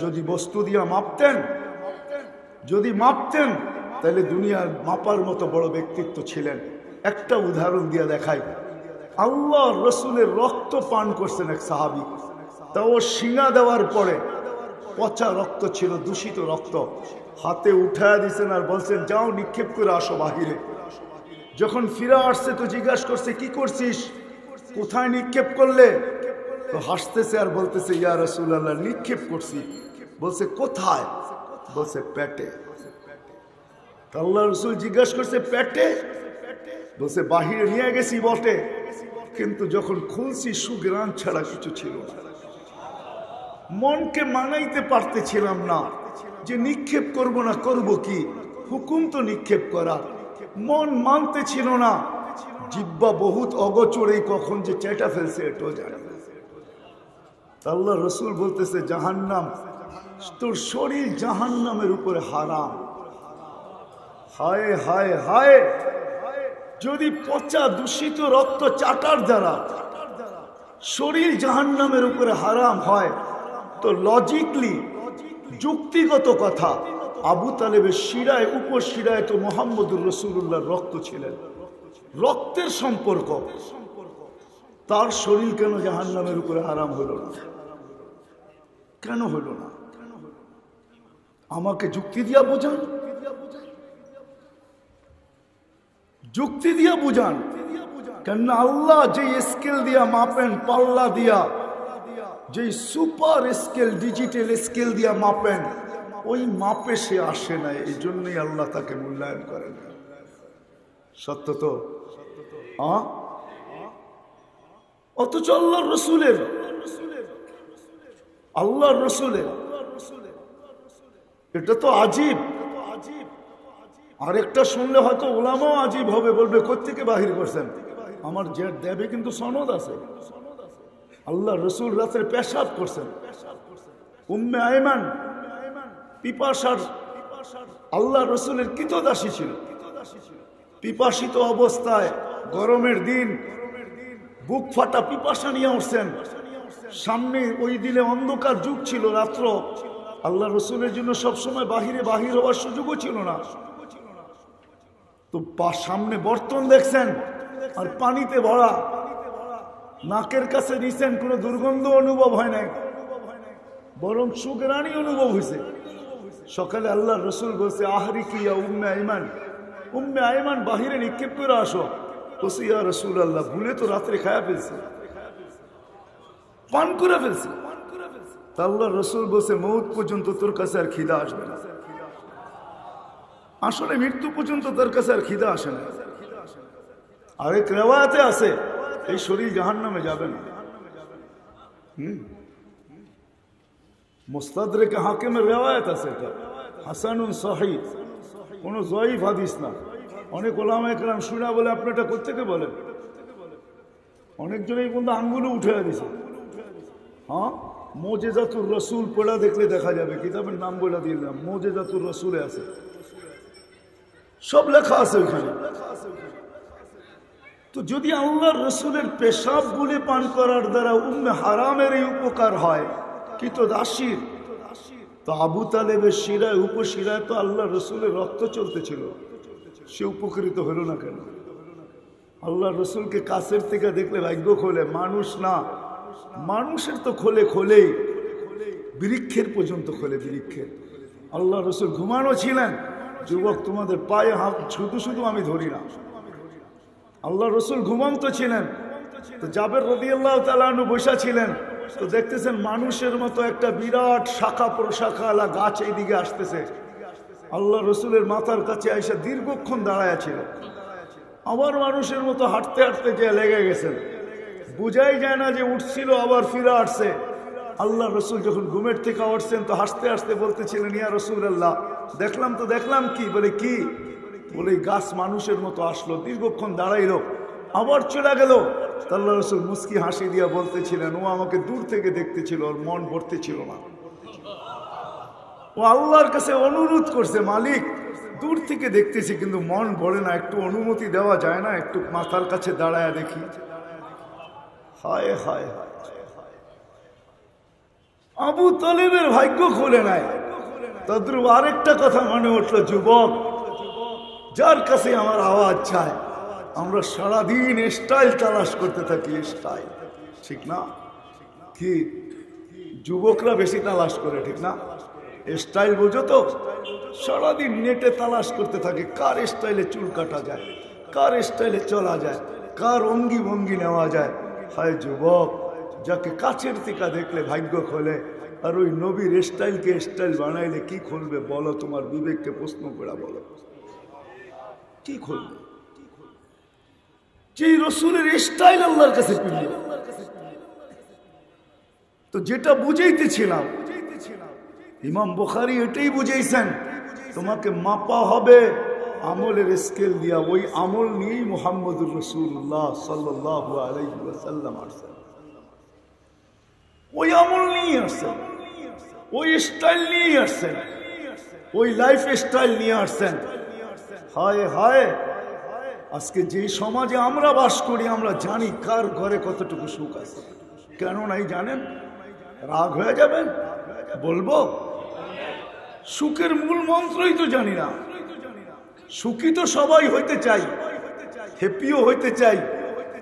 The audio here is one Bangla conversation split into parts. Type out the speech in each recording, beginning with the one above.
যদি বস্তু দিয়া মাপতেন, যদি মাপতেন, তাহলে দুনিয়ার মাপার মতো বড় ব্যক্তিত্ব ছিলেন। একটা উদাহরণ দিয়ে দেখাই। আল্লাহ রসুলের রক্ত পান করছেন এক সাহাবি। তাও শিঙা দেওয়ার পরে পচা রক্ত ছিল, দূষিত রক্ত। হাতে উঠায় দিছেন আর বলছেন, যাও, নিক্ষেপ করে আসো বাহিরে। যখন ফিরে আসছে, তো জিজ্ঞাসা করছে, কি করছিস? কোথায় নিক্ষেপ করলে? তো হাসতেছে আর বলতেছে, ইয়া রসুল আল্লাহ নিক্ষেপ করছি। বলছে, কোথায়? বলছে, পেটে। আল্লাহ রসুল জিজ্ঞাসা করছে, পেটে? বলছে, বাহিরে নিয়ে গেছি বটে, কিন্তু যখন খুলছি সুগ্রাণ ছাড়া কিছু ছিল মনকে মানাইতে পারতেছিলাম না, যে নিক্ষেপ করব না, করব কি? হুকুম তো নিক্ষেপ করা। মন মানতে ছিল না। জিব্বা বহুত অগচরেই কখন যে চেটা ফেলছে, এটাও জানে। আল্লাহ রসুল বলতেছে, জাহান্নাম তোর শরীর জাহান্নামের উপরে হারাম। হায় হায় হায়। যদি পচা দূষিত রক্ত চাটার দ্বারা শরীর জাহান্নামের উপরে হারাম হয়, তো লজিকলি যুক্তিগত কথা, আবু তালেবের শিরায়, উপশিরায় তো মোহাম্মদুর রসুল্লাহর রক্ত ছিলেন। রক্তের সম্পর্ক, তার শরীর কেন জাহান্নামের উপরে হারাম হলো না? কেন হলো না? আমাকে যুক্তি দিয়া বোঝান। যুক্তি দিয়া বুঝান। কেননা আল্লাহ যে স্কেল দিয়া মাপেন, পাল্লা দিয়া যে সুপার স্কেল, ডিজিটাল স্কেল দিয়া মাপেন, ওই মাপে সে আসে না এই জন্যই আল্লাহ তাকে মূল্যায়ন করেন। সত্য তো? অথচ আল্লাহ রসুলের আল্লাহ রসুলের এটা তো আজীব। আরেকটা শুনলে হয়তো ওলামাও আজীব হবে, বলবে কোথেকে বাহির করছেন? আমার যে দেবে, কিন্তু সনদ আছে। আল্লাহ রসুল রাতের পেশাব করছেন। উম্মে আয়মান, পিপাসার, আল্লাহ রসুলের কৃতদাসী ছিল। পিপাসিত অবস্থায় গরমের দিন বুক ফাটা পিপাসা নিয়ে উঠছেন। সামনে ওই দিনে অন্ধকার যুগ ছিল, রাত্র। আল্লাহ রসুলের জন্য সবসময় বাহিরে বাহির হওয়ার সুযোগও ছিল না। তো সামনে বর্তন দেখছেন, আর পানিতে ভরা। নাকের কাছে নিছেন, কোনো দুর্গন্ধ অনুভব হয় নাই। বরং সুগরানি অনুভব হয়েছে সকালে আল্লাহ রসুল বলছে, আহারি কিয়া উম্মে আইমান? উম্মে আইমান, বাহিরে নিক্ষেপ করে আসো। বলছে, ইয়া রসুল আল্লাহ ভুলে তো রাত্রে খায়া ফেলছে। পান করে ফেলছে। তা আল্লাহ রসুল বলছে, মৌত পর্যন্ত তোর কাছে আর খিদা আসবে না। আসলে মৃত্যু পর্যন্ত তার কাছে আর খিদা আসে না। আরেক রেওয়াতে আছে, এই শরীর জাহান নামে যাবে না। হুম। মুস্তাদরেকে আছে এটা। হাসানুন কোনো না। অনেক বলে, আপনি এটা বলেন? আঙ্গুলে উঠে দিছে। হ্যাঁ? মোজেজাতুর রসুল পড়া দেখলে দেখা যাবে, কিতাবের নাম বলে দিলাম, মোজেজাতুর রসুলে আছে। সব লেখা আছে ওইখানে। তো যদি আল্লাহর রসুলের পেশাব গুলি পান করার দ্বারা উম্মে হারামের এই উপকার হয়, কি তো দাসির? তো আবু তালেবের শিরায়, উপশিরায় তো আল্লাহ রসুলের রক্ত চলতেছিল। সে উপকৃত হলো না কেন? আল্লাহ রসুলকে কাছের থেকে দেখলে ভাগ্য খোলে, মানুষ না। মানুষের তো খোলে খোলেই বৃক্ষের পর্যন্ত খোলে বৃক্ষের আল্লাহ রসুল ঘুমানো ছিলেন, যুবক তোমাদের পায়ে হাত, শুধু শুধু আমি ধরি না। আল্লাহ রসুল ঘুমন্ত ছিলেন, তো জাবের রদি আল্লাহ তালু বসা ছিলেন, তো দেখতেছেন মানুষের মতো একটা বিরাট শাখা প্রশাখা আলা গাছ এইদিকে আসতেছে। আল্লাহ রসুলের মাথার কাছে এসে দীর্ঘক্ষণ দাঁড়ায় ছিল। আবার মানুষের মতো হাঁটতে হাঁটতে যে লেগে গেছেন। বুঝাই যায় না যে উঠছিল আবার ফিরে আসছে। আল্লাহ রসুল যখন ঘুমের থেকে উঠছেন, তো হাসতে হাসতে বলতেছিলেন, ইয়া রসুল আল্লাহ দেখলাম তো, দেখলাম কি? বলে কি? বলে, গাছ মানুষের মতো আসলো, দীর্ঘক্ষণ দাঁড়াইলো, আবার চলে গেল। আল্লাহ রসুল মুস্কি হাসি দিয়া বলতেছিলেন, ও আমাকে দূর থেকে দেখতেছিল, ওর মন ভরতে ছিল না। ও আল্লাহর কাছে অনুরোধ করছে, মালিক, দূর থেকে দেখতেছি, কিন্তু মন ভরে না, একটু অনুমতি দেওয়া যায় না, একটু মাথার কাছে দাঁড়ায় দেখি। হায় হায়। হায় আবু তালেবের ভাগ্য খোলে নাই। তদ্রুপ আরেকটা কথা মনে উঠল, যুবক, যার কাছে আমার আওয়াজ চায়, আমরা সারাদিন স্টাইল তালাশ করতে থাকি, স্টাইল। ঠিক না? কি? যুবকরা বেশি তালাশ করে, ঠিক না? স্টাইল বুঝো তো? সারাদিন নেটে তালাশ করতে থাকে, কার স্টাইলে চুল কাটা যায়, কার স্টাইলে চলা যায়, কার অঙ্গি ভঙ্গি নেওয়া যায়। হায় যুবক, যাকে কাছের টিকা দেখলে ভাগ্য খোলে, আর ওই নবীর স্টাইলকে স্টাইল বানাইলে কি খুলবে বলো, তোমার বিবেককে প্রশ্ন করা বলো। কি খুলবে? যে রসুলের স্টাইল আল্লাহর কাছে তো যেটা বুঝাইতেছিলাম, ইমাম বুখারি এটাই বুঝাইছেন, তোমাকে মাপা হবে আমলের স্কেল দিয়া ওই আমল নিয়েই মোহাম্মদুর রসুল্লাহ সাল্লাহ আলাইসাল্লাম আসছেন ওই আমল নিয়ে আসছেন ওই স্টাইল নিয়ে আসছেন ওই লাইফ স্টাইল নিয়ে আসছেন হায় হায়। আজকে যে সমাজে আমরা বাস করি, আমরা জানি কার ঘরে কতটুকু সুখ আছে। কেন নাই জানেন, রাগ হয়ে যাবেন বলব, সুখের মূল মন্ত্রই তো জানি না। সুখী তো সবাই হইতে চাই, হ্যাপিও হইতে চাই,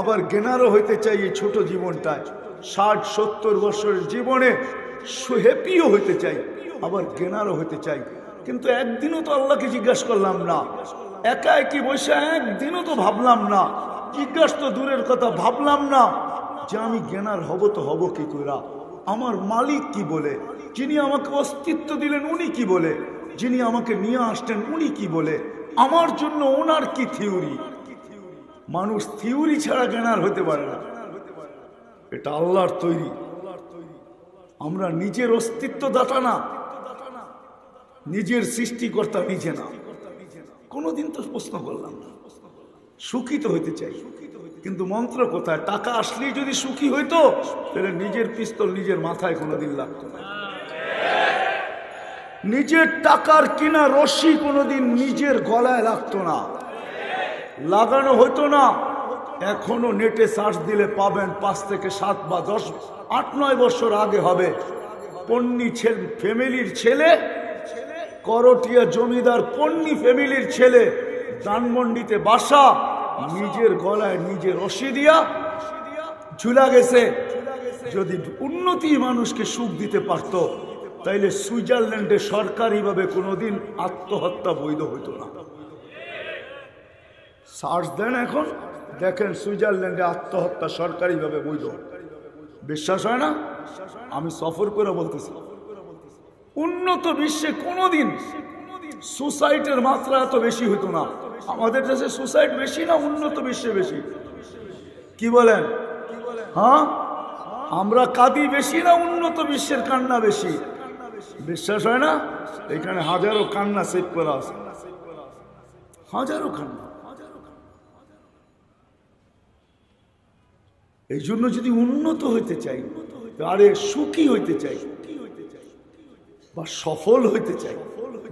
আবার জ্ঞানারও হইতে চাই এই ছোট জীবনটায়। ষাট, সত্তর বছরের জীবনে হ্যাপিও হইতে চাই, আবার জ্ঞানারও হইতে চাই। কিন্তু একদিনও তো আল্লাহকে জিজ্ঞাসা করলাম না। একা একই বসে একদিনও তো ভাবলাম না। জিজ্ঞাসা তো দূরের কথা, ভাবলাম না যে আমি জ্ঞানার হব তো হব কি কইরা। আমার মালিক কি বলে? যিনি আমাকে অস্তিত্ব দিলেন উনি কি বলে? যিনি আমাকে নিয়ে আসতেন উনি কি বলে? আমার জন্য ওনার কি থিওরি? মানুষ থিওরি ছাড়া জ্ঞানার হতে পারে না। এটা আল্লাহর তৈরি। আমরা নিজের অস্তিত্ব দাতা না। নিজের সৃষ্টিকর্তা নিজে না। কোনোদিন তো প্রশ্ন করলাম না। সুখী তো হইতে চাই। কিন্তু মন্ত্র কোথায়? টাকা আসলেই যদি সুখী হইতো, তাহলে নিজের পিস্তল নিজের মাথায় কোনোদিন লাগতো না। নিজের টাকার কিনা রশি কোনোদিন নিজের গলায় লাগতো না। লাগানো হতো না। এখনও নেটে সার্চ দিলে পাবেন পাঁচ থেকে সাত বা দশ, আট, নয় বছর আগে হবে। পন্নি ফ্যামিলির ছেলে, করটিয়া জমিদার পন্নী ফ্যামিলির ছেলে, ধানমন্ডিতে বাসা, নিজের গলায় নিজের রশি দিয়া ঝুলা গেছে। যদি উন্নতি মানুষকে সুখ দিতে পারত তাইলে সুইজারল্যান্ডে সরকারিভাবে কোনোদিন আত্মহত্যা বৈধ হইতো না। সার্চ দেন এখন, দেখেন সুইজারল্যান্ডে আত্মহত্যা সরকারিভাবে বৈধ। বিশ্বাস হয় না? আমি সফর করে বলতেছি। উন্নত বিশ্বে কোনোদিন সুসাইডের মাত্রা এত বেশি হতো না। আমাদের দেশে সুসাইড বেশি না, উন্নত বিশ্বে বেশি? কি বলেন? হ্যাঁ? আমরা কাঁদি বেশি না, উন্নত বিশ্বের কান্না বেশি? বিশ্বাস হয় না? এখানে হাজারো কান্না সেভ করা আছে। হাজারো কান্না। এই জন্য যদি উন্নত হইতে চাই আরে সুখী হইতে চাই, বা সফল হইতে চাই,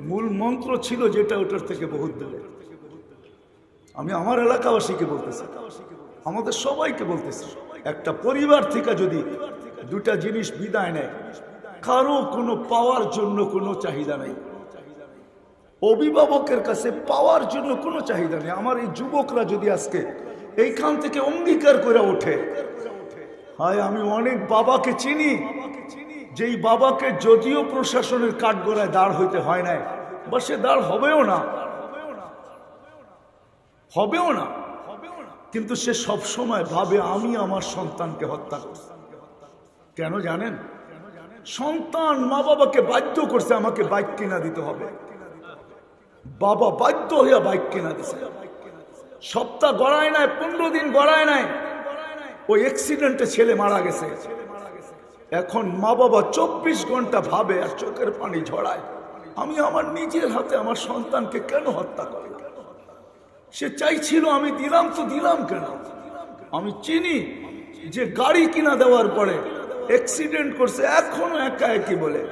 মূল মন্ত্র ছিল যেটা ওটার থেকে বহুত দূরে। আমি আমার এলাকাবাসীকে বলতেছি, আমাদের সবাইকে বলতেছি, একটা পরিবার থেকে যদি দুটা জিনিস বিদায় নেয় কারও কোনো পাওয়ার জন্য কোনো চাহিদা নেই। অভিভাবকের কাছে পাওয়ার জন্য কোনো চাহিদা নেই। আমার এই যুবকরা যদি আজকে এইখান থেকে অঙ্গীকার করে ওঠে, হায়, আমি অনেক বাবাকে চিনি, যেই বাবাকে যদিও প্রশাসনের কাঠগড়ায় দাঁড় হইতে হয় নাই, বা সে দাঁড় হবেও না হবেও না, কিন্তু সে সব সময় ভাবে, আমি আমার সন্তানকে হত্যা করছি কেন জানেন? সন্তান মা বাবাকে বাধ্য করছে আমাকে বাইক কিনা দিতে হবে। বাবা বাধ্য হইয়া বাইক কিনা দিছে। সপ্তাহ গড়ায় নাই, পনেরো দিন গড়ায় নাই। ওই অ্যাক্সিডেন্টে ছেলে মারা গেছে। এখন মা বাবা চব্বিশ ঘণ্টা ভাবে আর চোখের পানি ঝড়ায় আমি আমার নিজের হাতে আমার সন্তানকে কেন হত্যা করি? সে চাইছিল আমি দিলাম তো দিলাম কেন? আমি চিনি যে গাড়ি কিনা দেওয়ার পরে অ্যাক্সিডেন্ট করছে, এখনও একা একই বলে।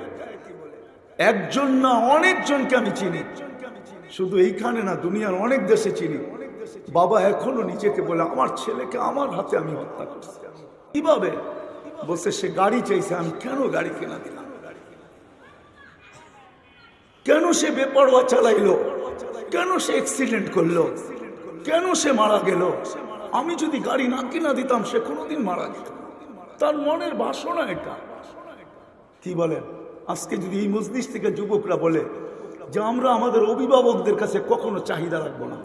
একজন না অনেকজনকে আমি চিনি। শুধু এইখানে না, দুনিয়ার অনেক দেশে চিনি। বাবা এখনও নিজেকে বলে, আমার ছেলেকে আমার হাতে আমি হত্যা করছি। কীভাবে? বলছে, সে গাড়ি চাইছে, আমি কেন গাড়ি কেনা দিলাম? কেন সে বেপরোয়া চালাইলো? কেন সে অ্যাক্সিডেন্ট করল? কেন সে মারা গেল? আমি যদি গাড়ি না কিনা দিতাম, সে কোনোদিন মারা না। তার মনের বাসনা এটা। কি বলেন? আজকে যদি এই মসজিদ থেকে যুবকরা বলে যে আমরা আমাদের অভিভাবকদের কাছে কখনো চাহিদা রাখব না।